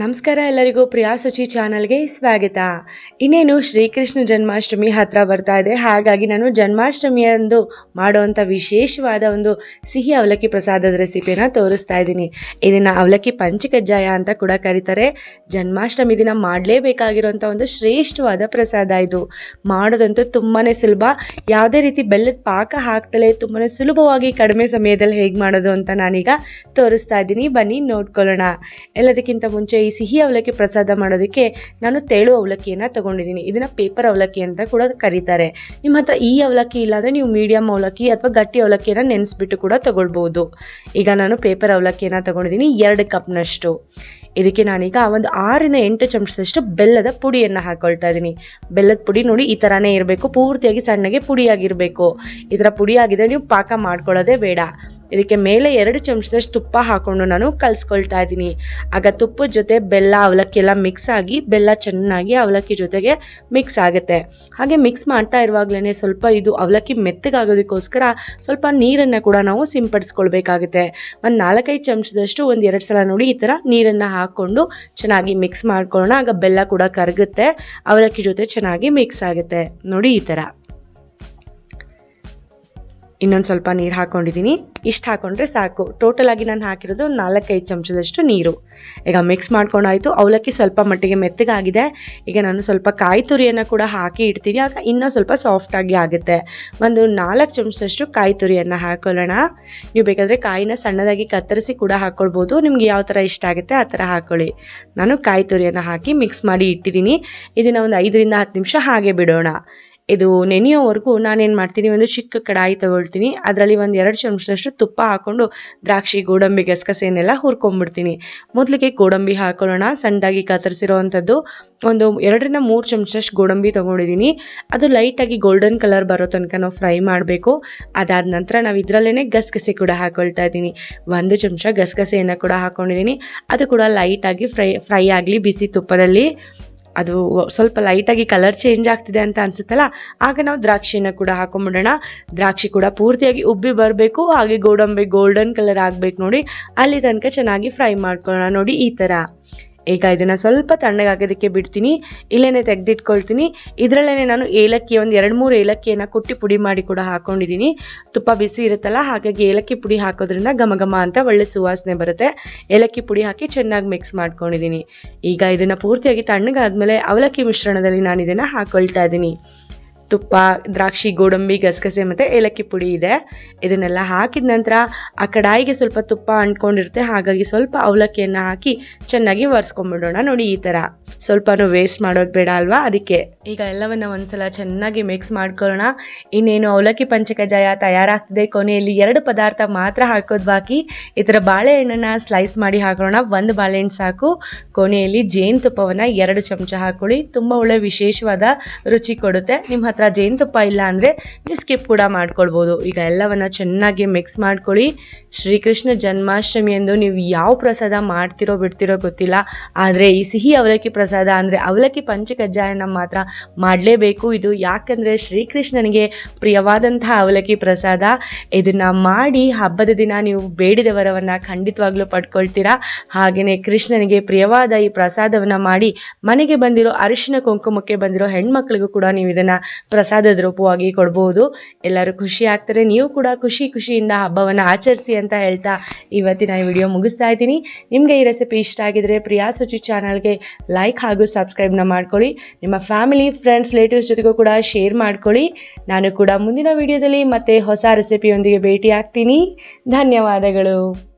ನಮಸ್ಕಾರ ಎಲ್ಲರಿಗೂ ಪ್ರಿಯಾ ಸಚಿ ಚಾನಲ್ಗೆ ಸ್ವಾಗತ. ಇನ್ನೇನು ಶ್ರೀಕೃಷ್ಣ ಜನ್ಮಾಷ್ಟಮಿ ಹತ್ರ ಬರ್ತಾ ಇದೆ. ಹಾಗಾಗಿ ನಾನು ಜನ್ಮಾಷ್ಟಮಿಯಂದು ಮಾಡುವಂಥ ವಿಶೇಷವಾದ ಒಂದು ಸಿಹಿ ಅವಲಕ್ಕಿ ಪ್ರಸಾದದ ರೆಸಿಪಿಯನ್ನು ತೋರಿಸ್ತಾ ಇದ್ದೀನಿ. ಇದನ್ನು ಅವಲಕ್ಕಿ ಪಂಚಕಜ್ಜಾಯ ಅಂತ ಕೂಡ ಕರೀತಾರೆ. ಜನ್ಮಾಷ್ಟಮಿ ದಿನ ಮಾಡಲೇಬೇಕಾಗಿರುವಂಥ ಒಂದು ಶ್ರೇಷ್ಠವಾದ ಪ್ರಸಾದ ಇದು. ಮಾಡೋದಂತೂ ತುಂಬಾ ಸುಲಭ. ಯಾವುದೇ ರೀತಿ ಬೆಲ್ಲದ ಪಾಕ ಹಾಕ್ತಲೇ ತುಂಬಾ ಸುಲಭವಾಗಿ ಕಡಿಮೆ ಸಮಯದಲ್ಲಿ ಹೇಗೆ ಮಾಡೋದು ಅಂತ ನಾನೀಗ ತೋರಿಸ್ತಾ ಇದ್ದೀನಿ. ಬನ್ನಿ ನೋಡ್ಕೊಳ್ಳೋಣ. ಎಲ್ಲದಕ್ಕಿಂತ ಮುಂಚೆ ಸಿಹಿ ಅವಲಕ್ಕಿ ಪ್ರಸಾದ ಮಾಡೋದಕ್ಕೆ ನಾನು ತೆಳು ಅವಲಕ್ಕಿಯನ್ನು ತಗೊಂಡಿದ್ದೀನಿ. ಇದನ್ನು ಪೇಪರ್ ಅವಲಕ್ಕಿ ಅಂತ ಕೂಡ ಕರೀತಾರೆ. ನಿಮ್ಮ ಹತ್ರ ಈ ಅವಲಕ್ಕಿ ಇಲ್ಲಾಂದರೆ ನೀವು ಮೀಡಿಯಂ ಅವಲಕ್ಕಿ ಅಥವಾ ಗಟ್ಟಿ ಅವಲಕ್ಕಿಯನ್ನು ನೆನೆಸ್ಬಿಟ್ಟು ಕೂಡ ತಗೊಳ್ಬೋದು. ಈಗ ನಾನು ಪೇಪರ್ ಅವಲಕ್ಕಿಯನ್ನು ತಗೊಂಡಿದ್ದೀನಿ. ಎರಡು ಕಪ್ನಷ್ಟು ಇದಕ್ಕೆ ನಾನೀಗ ಒಂದು ಆರಿಂದ ಎಂಟು ಚಮಚದಷ್ಟು ಬೆಲ್ಲದ ಪುಡಿಯನ್ನು ಹಾಕೊಳ್ತಾ ಇದ್ದೀನಿ ಬೆಲ್ಲದ ಪುಡಿ ನೋಡಿ ಈ ಥರನೇ ಇರಬೇಕು, ಪೂರ್ತಿಯಾಗಿ ಸಣ್ಣಗೆ ಪುಡಿಯಾಗಿರಬೇಕು. ಈ ಥರ ಪುಡಿಯಾಗಿದ್ರೆ ನೀವು ಪಾಕ ಮಾಡ್ಕೊಳ್ಳೋದೇ ಬೇಡ. ಇದಕ್ಕೆ ಮೇಲೆ ಎರಡು ಚಮಚದಷ್ಟು ತುಪ್ಪ ಹಾಕೊಂಡು ನಾನು ಕಲಿಸ್ಕೊಳ್ತಾ ಇದ್ದೀನಿ ಆಗ ತುಪ್ಪದ ಜೊತೆ ಬೆಲ್ಲ ಅವಲಕ್ಕಿ ಎಲ್ಲ ಮಿಕ್ಸ್ ಆಗಿ, ಬೆಲ್ಲ ಚೆನ್ನಾಗಿ ಅವಲಕ್ಕಿ ಜೊತೆಗೆ ಮಿಕ್ಸ್ ಆಗುತ್ತೆ. ಹಾಗೆ ಮಿಕ್ಸ್ ಮಾಡ್ತಾ ಇರುವಾಗಲೇ ಸ್ವಲ್ಪ ಇದು ಅವಲಕ್ಕಿ ಮೆತ್ತಗಾಗೋದಕ್ಕೋಸ್ಕರ ಸ್ವಲ್ಪ ನೀರನ್ನು ಕೂಡ ನಾವು ಸಿಂಪಡಿಸ್ಕೊಳ್ಬೇಕಾಗುತ್ತೆ. ಒಂದು ನಾಲ್ಕೈದು ಚಮಚದಷ್ಟು, ಒಂದು ಎರಡು ಸಲ ನೋಡಿ ಈ ಥರ ನೀರನ್ನು ಹಾಕ್ಕೊಂಡು ಚೆನ್ನಾಗಿ ಮಿಕ್ಸ್ ಮಾಡ್ಕೊಳ್ಳೋಣ. ಆಗ ಬೆಲ್ಲ ಕೂಡ ಕರಗುತ್ತೆ. ಅವಲಕ್ಕಿ ಜೊತೆ ಚೆನ್ನಾಗಿ ಮಿಕ್ಸ್ ಆಗುತ್ತೆ. ನೋಡಿ ಈ ಥರ. ಇನ್ನೊಂದು ಸ್ವಲ್ಪ ನೀರು ಹಾಕ್ಕೊಂಡಿದ್ದೀನಿ ಇಷ್ಟು ಹಾಕೊಂಡ್ರೆ ಸಾಕು. ಟೋಟಲ್ ಆಗಿ ನಾನು ಹಾಕಿರೋದು ನಾಲ್ಕೈದು ಚಮಚದಷ್ಟು ನೀರು. ಈಗ ಮಿಕ್ಸ್ ಮಾಡ್ಕೊಂಡಾಯಿತು ಅವಲಕ್ಕಿ ಸ್ವಲ್ಪ ಮಟ್ಟಿಗೆ ಮೆತ್ತಗಾಗಿದೆ. ಈಗ ನಾನು ಸ್ವಲ್ಪ ಕಾಯಿ ತುರಿಯನ್ನು ಕೂಡ ಹಾಕಿ ಇಡ್ತೀನಿ. ಆಗ ಇನ್ನೂ ಸ್ವಲ್ಪ ಸಾಫ್ಟಾಗಿ ಆಗುತ್ತೆ. ಒಂದು ನಾಲ್ಕು ಚಮಚದಷ್ಟು ಕಾಯಿ ತುರಿಯನ್ನು ಹಾಕೊಳ್ಳೋಣ. ನೀವು ಬೇಕಾದರೆ ಕಾಯಿನ ಸಣ್ಣದಾಗಿ ಕತ್ತರಿಸಿ ಕೂಡ ಹಾಕ್ಕೊಳ್ಬೋದು ನಿಮ್ಗೆ ಯಾವ ಥರ ಇಷ್ಟ ಆಗುತ್ತೆ ಆ ಥರ ಹಾಕ್ಕೊಳ್ಳಿ ನಾನು ಕಾಯಿ ತುರಿಯನ್ನು ಹಾಕಿ ಮಿಕ್ಸ್ ಮಾಡಿ ಇಟ್ಟಿದ್ದೀನಿ ಇದನ್ನು ಒಂದು ಐದರಿಂದ ಹತ್ತು ನಿಮಿಷ ಹಾಗೆ ಬಿಡೋಣ. ಇದು ನೆನೆಯೋವರೆಗೂ ನಾನೇನು ಮಾಡ್ತೀನಿ, ಒಂದು ಚಿಕ್ಕ ಕಡಾಯಿ ತಗೊಳ್ತೀನಿ. ಅದರಲ್ಲಿ ಒಂದು ಎರಡು ಚಮಚದಷ್ಟು ತುಪ್ಪ ಹಾಕ್ಕೊಂಡು ದ್ರಾಕ್ಷಿ, ಗೋಡಂಬಿ ಗಸಗಸೆಯನ್ನೆಲ್ಲ ಹುರ್ಕೊಂಡ್ಬಿಡ್ತೀನಿ ಮೊದಲಿಗೆ ಗೋಡಂಬಿ ಹಾಕೊಳ್ಳೋಣ, ಸಣ್ಣದಾಗಿ ಕತ್ತರಿಸಿರೋವಂಥದ್ದು. ಒಂದು ಎರಡರಿಂದ ಮೂರು ಚಮಚದಷ್ಟು ಗೋಡಂಬಿ ತೊಗೊಂಡಿದ್ದೀನಿ ಅದು ಲೈಟಾಗಿ ಗೋಲ್ಡನ್ ಕಲರ್ ಬರೋ ತನಕ ನಾವು ಫ್ರೈ ಮಾಡಬೇಕು. ಅದಾದ ನಂತರ ನಾವು ಇದರಲ್ಲೇ ಗಸಗಸೆ ಕೂಡ ಹಾಕೊಳ್ತಾ ಇದ್ದೀನಿ. ಒಂದು ಚಮಚ ಗಸಗಸೆಯನ್ನು ಕೂಡ ಹಾಕ್ಕೊಂಡಿದ್ದೀನಿ ಅದು ಕೂಡ ಲೈಟಾಗಿ ಫ್ರೈ ಫ್ರೈ ಆಗಲಿ, ಬಿಸಿ ತುಪ್ಪದಲ್ಲಿ. ಅದು ಸ್ವಲ್ಪ ಲೈಟಾಗಿ ಕಲರ್ ಚೇಂಜ್ ಆಗ್ತಿದೆ ಅಂತ ಅನ್ಸುತ್ತಲ್ಲ, ಆಗ ನಾವು ದ್ರಾಕ್ಷಿನ ಕೂಡ ಹಾಕೊಂಡ್ಬಿಡೋಣ ದ್ರಾಕ್ಷಿ ಕೂಡ ಪೂರ್ತಿಯಾಗಿ ಉಬ್ಬಿ ಬರಬೇಕು, ಹಾಗೆ ಗೋಡಂಬಿ ಗೋಲ್ಡನ್ ಕಲರ್ ಆಗಬೇಕು ನೋಡಿ. ಅಲ್ಲಿ ತನಕ ಚೆನ್ನಾಗಿ ಫ್ರೈ ಮಾಡ್ಕೊಳ್ಳೋಣ ನೋಡಿ ಈ ಥರ ಈಗ ಇದನ್ನು ಸ್ವಲ್ಪ ತಣ್ಣಗಾಗೋದಕ್ಕೆ ಬಿಡ್ತೀನಿ ಇಲ್ಲೇ ತೆಗೆದಿಟ್ಕೊಳ್ತೀನಿ. ಇದರಲ್ಲೇ ನಾನು ಏಲಕ್ಕಿ ಒಂದು ಎರಡು ಮೂರು ಏಲಕ್ಕಿಯನ್ನು ಕುಟ್ಟಿ ಪುಡಿ ಮಾಡಿ ಕೂಡ ಹಾಕ್ಕೊಂಡಿದ್ದೀನಿ ತುಪ್ಪ ಬಿಸಿ ಇರುತ್ತಲ್ಲ, ಹಾಗಾಗಿ ಏಲಕ್ಕಿ ಪುಡಿ ಹಾಕೋದ್ರಿಂದ ಘಮ ಘಮ ಅಂತ ಒಳ್ಳೆ ಸುವಾಸನೆ ಬರುತ್ತೆ. ಏಲಕ್ಕಿ ಪುಡಿ ಹಾಕಿ ಚೆನ್ನಾಗಿ ಮಿಕ್ಸ್ ಮಾಡ್ಕೊಂಡಿದ್ದೀನಿ. ಈಗ ಇದನ್ನು ಪೂರ್ತಿಯಾಗಿ ತಣ್ಣಗಾದ್ಮೇಲೆ ಅವಲಕ್ಕಿ ಮಿಶ್ರಣದಲ್ಲಿ ನಾನು ಇದನ್ನು ಹಾಕ್ಕೊಳ್ತಾ ಇದ್ದೀನಿ. ತುಪ್ಪ, ದ್ರಾಕ್ಷಿ, ಗೋಡಂಬಿ, ಗಸಗಸೆ ಮತ್ತು ಏಲಕ್ಕಿ ಪುಡಿ ಇದೆ. ಇದನ್ನೆಲ್ಲ ಹಾಕಿದ ನಂತರ ಆ ಕಡಾಯಿಗೆ ಸ್ವಲ್ಪ ತುಪ್ಪ ಅಂಟ್ಕೊಂಡಿರುತ್ತೆ. ಹಾಗಾಗಿ ಸ್ವಲ್ಪ ಅವಲಕ್ಕಿಯನ್ನು ಹಾಕಿ ಚೆನ್ನಾಗಿ ಒರೆಸ್ಕೊಂಡ್ಬಿಡೋಣ ನೋಡಿ ಈ ಥರ ಸ್ವಲ್ಪನೂ ವೇಸ್ಟ್ ಮಾಡೋದು ಬೇಡ ಅಲ್ವಾ? ಅದಕ್ಕೆ ಈಗ ಎಲ್ಲವನ್ನ ಒಂದ್ಸಲ ಚೆನ್ನಾಗಿ ಮಿಕ್ಸ್ ಮಾಡ್ಕೊಳ್ಳೋಣ. ಇನ್ನೇನು ಅವಲಕ್ಕಿ ಪಂಚಕಜಾಯ ತಯಾರಾಗ್ತಿದೆ. ಕೊನೆಯಲ್ಲಿ ಎರಡು ಪದಾರ್ಥ ಮಾತ್ರ ಹಾಕೋದು ಬಾಕಿ. ಈ ಥರ ಬಾಳೆಹಣ್ಣನ್ನು ಸ್ಲೈಸ್ ಮಾಡಿ ಹಾಕೋಣ. ಒಂದು ಬಾಳೆಹಣ್ಣು ಸಾಕು. ಕೊನೆಯಲ್ಲಿ ಜೇನುತುಪ್ಪವನ್ನು ಎರಡು ಚಮಚ ಹಾಕೊಳ್ಳಿ. ತುಂಬ ಒಳ್ಳೆ ವಿಶೇಷವಾದ ರುಚಿ ಕೊಡುತ್ತೆ. ನಿಮ್ಮ ಹತ್ರ ಜೇನುತುಪ್ಪ ಇಲ್ಲ ಅಂದರೆ ನೀವು ಸ್ಕಿಪ್ ಕೂಡ ಮಾಡ್ಕೊಳ್ಬೋದು. ಈಗ ಎಲ್ಲವನ್ನು ಚೆನ್ನಾಗಿ ಮಿಕ್ಸ್ ಮಾಡ್ಕೊಳ್ಳಿ. ಶ್ರೀಕೃಷ್ಣ ಜನ್ಮಾಷ್ಟಮಿ ಎಂದು ನೀವು ಯಾವ ಪ್ರಸಾದ ಮಾಡ್ತಿರೋ ಬಿಡ್ತಿರೋ ಗೊತ್ತಿಲ್ಲ. ಆದರೆ ಈ ಸಿಹಿ ಅವಲಕ್ಕಿ ಪ್ರಸಾದ ಅಂದರೆ ಅವಲಕ್ಕಿ ಪಂಚಕಜ್ಜಾಯನ ಮಾತ್ರ ಮಾಡಲೇಬೇಕು. ಇದು ಯಾಕಂದರೆ ಶ್ರೀಕೃಷ್ಣನಿಗೆ ಪ್ರಿಯವಾದಂತಹ ಅವಲಕ್ಕಿ ಪ್ರಸಾದ. ಇದನ್ನು ಮಾಡಿ ಹಬ್ಬದ ದಿನ ನೀವು ಬೇಡಿದ ವರವನ್ನು ಖಂಡಿತವಾಗ್ಲೂ ಪಡ್ಕೊಳ್ತೀರಾ. ಹಾಗೆಯೇ ಕೃಷ್ಣನಿಗೆ ಪ್ರಿಯವಾದ ಈ ಪ್ರಸಾದವನ್ನು ಮಾಡಿ ಮನೆಗೆ ಬಂದಿರೋ ಅರಿಶಿನ ಕುಂಕುಮಕ್ಕೆ ಬಂದಿರೋ ಹೆಣ್ಮಕ್ಳಿಗೂ ಕೂಡ ನೀವು ಇದನ್ನು ಪ್ರಸಾದದ ರೂಪವಾಗಿ ಕೊಡ್ಬೋದು. ಎಲ್ಲರೂ ಖುಷಿ ಆಗ್ತಾರೆ. ನೀವು ಕೂಡ ಖುಷಿ ಖುಷಿಯಿಂದ ಹಬ್ಬವನ್ನು ಆಚರಿಸಿ ಅಂತ ಹೇಳ್ತಾ ಇವತ್ತಿನ ಈ ವಿಡಿಯೋ ಮುಗಿಸ್ತಾ ಇದ್ದೀನಿ. ನಿಮಗೆ ಈ ರೆಸಿಪಿ ಇಷ್ಟ ಆಗಿದ್ರೆ ಪ್ರಿಯಾ ಸುಚಿ ಚಾನಲ್ಗೆ ಲೈಕ್ ಹಾಗೂ ಸಬ್ಸ್ಕ್ರೈಬ್ನ ಮಾಡ್ಕೊಳ್ಳಿ. ನಿಮ್ಮ ಫ್ಯಾಮಿಲಿ ಫ್ರೆಂಡ್ಸ್ ರಿಲೇಟಿವ್ಸ್ ಜೊತೆಗೂ ಕೂಡ ಶೇರ್ ಮಾಡ್ಕೊಳ್ಳಿ. ನಾನು ಕೂಡ ಮುಂದಿನ ವಿಡಿಯೋದಲ್ಲಿ ಮತ್ತೆ ಹೊಸ ರೆಸಿಪಿಯೊಂದಿಗೆ ಭೇಟಿ ಆಗ್ತೀನಿ ಧನ್ಯವಾದಗಳು.